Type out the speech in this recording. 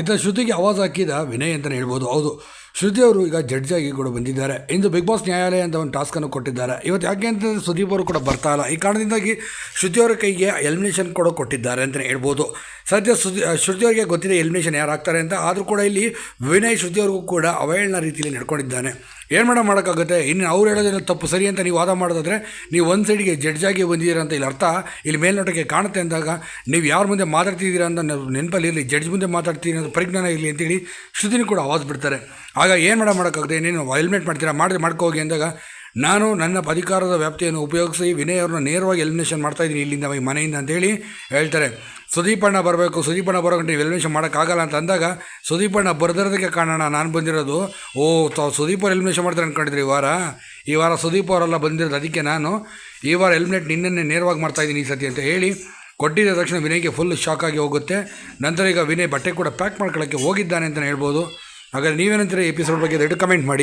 ಇತ್ತ ಶ್ರುತಿಗೆ ಆವಾಜ್ ಹಾಕಿದ ವಿನಯ್ ಅಂತಲೇ ಹೇಳ್ಬೋದು. ಹೌದು, ಶ್ರುತಿ ಅವರು ಈಗ ಜಡ್ಜ್ ಆಗಿ ಕೂಡ ಬಂದಿದ್ದಾರೆ. ಇಂದು ಬಿಗ್ ಬಾಸ್ ನ್ಯಾಯಾಲಯ ಅಂತ ಒಂದು ಟಾಸ್ಕನ್ನು ಕೊಟ್ಟಿದ್ದಾರೆ. ಇವತ್ತು ಯಾಕೆ ಅಂತಂದರೆ ಸುದೀಪ್ ಅವರು ಕೂಡ ಬರ್ತಾ ಇಲ್ಲ. ಈ ಕಾರಣದಿಂದಾಗಿ ಶ್ರುತಿ ಅವರ ಕೈಗೆ ಎಲಿಮಿನೇಷನ್ ಕೂಡ ಕೊಟ್ಟಿದ್ದಾರೆ ಅಂತಲೇ ಹೇಳ್ಬೋದು. ಸದ್ಯ ಸುದಿ ಶ್ರುತಿ ಅವರಿಗೆ ಗೊತ್ತಿದೆ ಎಲಿಮಿನೇಷನ್ ಯಾರು ಆಗ್ತಾರೆ ಅಂತ. ಆದರೂ ಕೂಡ ಇಲ್ಲಿ ವಿನಯ್ ಶ್ರುತಿ ಅವ್ರಿಗೂ ಕೂಡ ಅವಹೇಳನ ರೀತಿಯಲ್ಲಿ ನಡ್ಕೊಂಡಿದ್ದಾನೆ. ಏನು ಮೇಡಮ್ ಮಾಡೋಕ್ಕಾಗುತ್ತೆ? ಇನ್ನು ಅವ್ರು ಹೇಳೋದೇನು ತಪ್ಪು, ಸರಿ ಅಂತ ನೀವು ವಾದ ಮಾಡೋದಾದರೆ ನೀವು ಒಂದು ಸೈಡಿಗೆ ಜಡ್ಜ್ ಆಗಿ ಬಂದಿದ್ದೀರಾ ಅಂತ ಇಲ್ಲಿ ಅರ್ಥ. ಇಲ್ಲಿ ಮೇಲ್ನೋಟಕ್ಕೆ ಕಾಣುತ್ತೆ ಅಂದಾಗ ನೀವು ಯಾರ ಮುಂದೆ ಮಾತಾಡ್ತಿದ್ದೀರಾ ಅಂತ ನೆನಪಲ್ಲಿ ಇರಲಿ ಜಡ್ಜ್ ಮುಂದೆ ಮಾತಾಡ್ತೀನಿ ಅನ್ನೋದು ಪರಿಜ್ಞಾನ ಇರಲಿ ಅಂತೇಳಿ ಶ್ರುತಿನೂ ಕೂಡ ಆವಾಜ್ ಬಿಡ್ತಾರೆ. ಆಗ ಏನು ಮೇಡಮ್ ಮಾಡೋಕ್ಕಾಗುತ್ತೆ? ನೀನು ಹೆಲ್ಮೆಟ್ ಮಾಡ್ತೀರಾ? ಮಾಡಿದ್ರೆ ಮಾಡ್ಕೋ ಹೋಗಿ ಅಂದಾಗ ನಾನು ನನ್ನ ಅಧಿಕಾರದ ವ್ಯಾಪ್ತಿಯನ್ನು ಉಪಯೋಗಿಸಿ ವಿನಯ್ ಅವ್ರನ್ನ ನೇರವಾಗಿ ಎಲಿಮಿನೇಷನ್ ಮಾಡ್ತಾ ಇದ್ದೀನಿ ಇಲ್ಲಿಂದ ಈ ಮನೆಯಿಂದ ಅಂತೇಳಿ ಹೇಳ್ತಾರೆ. ಸುದೀಪಣ್ಣ ಬರಬೇಕು, ಸುದೀಪಣ್ಣ ಬರೋ ಗಂಟೆ ಎಲಿಮಿನೇಷನ್ ಮಾಡೋಕ್ಕಾಗಲ್ಲ ಅಂತ ಅಂದಾಗ ಸುದೀಪಣ್ಣ ಬರ್ದಿರೋದಕ್ಕೆ ಕಾರಣ ನಾನು ಬಂದಿರೋದು. ಓ ಸುದೀಪ್ ಅವ್ರು ಎಲಿಮಿನೇಷನ್ ಮಾಡ್ತಾರೆ ಅಂದ್ಕೊಂಡಿದ್ರು ಈ ವಾರ? ಈ ವಾರ ಸುದೀಪ್ ಅವರೆಲ್ಲ ಬಂದಿರೋದು ಅದಕ್ಕೆ ನಾನು ಈ ವಾರ ಎಲಿಮಿನೇಟ್ ನಿನ್ನನ್ನೇ ನೇರವಾಗಿ ಮಾಡ್ತಾಯಿದ್ದೀನಿ ಈ ಸತಿ ಅಂತ ಹೇಳಿ ಕೊಟ್ಟಿದ್ದ ತಕ್ಷಣ ವಿನಯ್ಗೆ ಫುಲ್ ಶಾಕ್ ಆಗಿ ಹೋಗುತ್ತೆ. ನಂತರ ಈಗ ವಿನಯ್ ಬಟ್ಟೆ ಕೂಡ ಪ್ಯಾಕ್ ಮಾಡ್ಕೊಳ್ಳೋಕ್ಕೆ ಹೋಗಿದ್ದಾನೆ ಅಂತಲೇ ಹೇಳ್ಬೋದು. ಹಾಗಾದರೆ ನೀವೇನಂತೀರಿ ಎಪಿಸೋಡ್ ಬಗ್ಗೆ ಎರಡು ಕಮೆಂಟ್ ಮಾಡಿ?